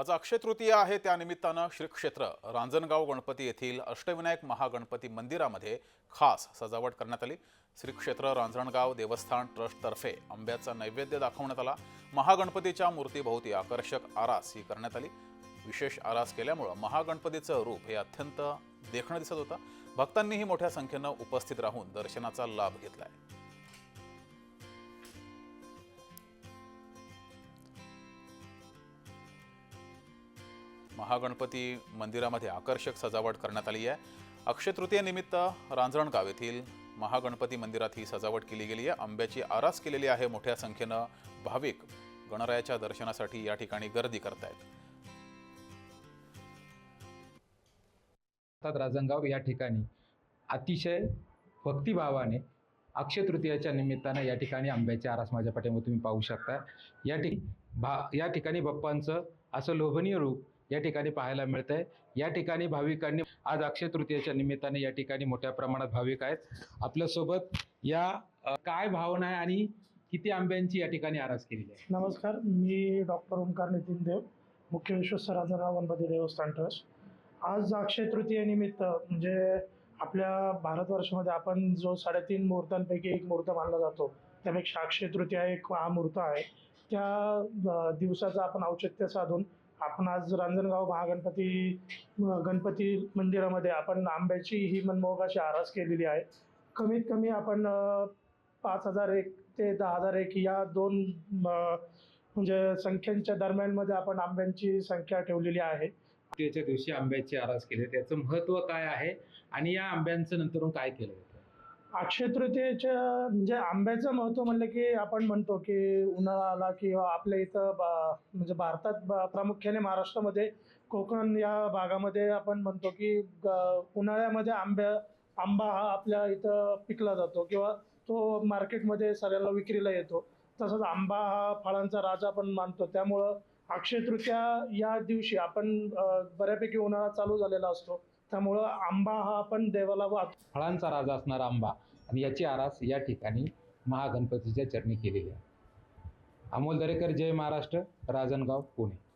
आज अक्षय तृतीया आहे. त्यानिमित्तानं श्रीक्षेत्र रांजणगाव गणपती येथील अष्टविनायक महागणपती मंदिरामध्ये खास सजावट करण्यात आली. श्रीक्षेत्र रांजणगाव देवस्थान ट्रस्टतर्फे आंब्याचा नैवेद्य दाखवण्यात आला. महागणपतीच्या मूर्तीभोवती आकर्षक आरास ही करण्यात आली. विशेष आरास केल्यामुळं महागणपतीचं रूप हे अत्यंत देखणं दिसत होतं. भक्तांनीही मोठ्या संख्येनं उपस्थित राहून दर्शनाचा लाभ घेतला आहे महागणपती मंदिरामध्ये आकर्षक सजावट करण्यात आली आहे. अक्षय तृतीयेनिमित्त रांजणगाव येथील महागणपती मंदिरात ही सजावट केली गेली आहे. आंब्याची आरास केलेली आहे. मोठ्या संख्येनं भाविक गणरायाच्या दर्शनासाठी या ठिकाणी गर्दी करतायत. अर्थात राजनगाव या ठिकाणी अतिशय भक्तिभावाने अक्षय तृतीयाच्या निमित्तानं या ठिकाणी आंब्याची आरास माझ्या पाठीमध्ये तुम्ही पाहू शकता. या ठिक भा या ठिकाणी बाप्पांचं असं लोभनीय रूप या ठिकाणी पाहायला मिळत आहे या ठिकाणी भाविकांनी आज अक्षय तृतीयाच्या निमित्ताने या ठिकाणी मोठ्या प्रमाणात भाविक आहेत. आपल्यासोबत या काय भावना आहे आणि किती आंब्यांची या ठिकाणी आरास केलेली आहे? नमस्कार मी डॉक्टर ओंकार नितीन देव मुख्य विश्वस्त वनपती देवस्थान ट्रस्ट. आज अक्षय तृतीयेनिमित्त म्हणजे आपल्या भारतवर्षामध्ये आपण जो साडेतीन मुहूर्तांपैकी एक मुहूर्त मानला जातो त्यापेक्षा अक्षय तृतीया एक हा मुहूर्त आहे. त्या दिवसाचं आपण औचित्य साधून आपण आज रांजणगाव महागणपती गणपती मंदिरामध्ये आपण आंब्याची ही मनमोहकाशी आरास केलेली आहे. कमीत कमी आपण पाच हजार एक ते दहा हजार एक या दोन म्हणजे संख्यांच्या दरम्यानमध्ये आपण आंब्यांची संख्या ठेवलेली आहे. त्याच्या दिवशी आंब्याची आरास केली. आहे. त्याचं महत्त्व काय आहे? आणि या आंब्यांचं नंतरून काय केलं? अक्षय तृतीयेच्या म्हणजे आंब्याचं महत्त्व म्हणलं की आपण म्हणतो की उन्हाळा आला किंवा आपल्या इथं बा- म्हणजे भारतात बा- प्रामुख्याने महाराष्ट्रामध्ये कोकण या भागामध्ये आपण म्हणतो की ग- उन्हाळ्यामध्ये आंब्या आंबा हा आपल्या इथं पिकला जातो किंवा तो मार्केटमध्ये सगळ्याला विक्रीला येतो. तसंच आंबा हा फळांचा राजा आपण मानतो. त्यामुळं अक्षय तृतीया या दिवशी आपण बऱ्यापैकी उन्हाळा चालू झालेला असतो. त्यामुळं आंबा हा आपण देवाला वाहतो फळांचा राजा असणारा आंबा. आणि याची आरास या ठिकाणी महागणपतीच्या चरणी केलेली आहे. अमोल दरेकर जय महाराष्ट्र राजनगाव पुणे.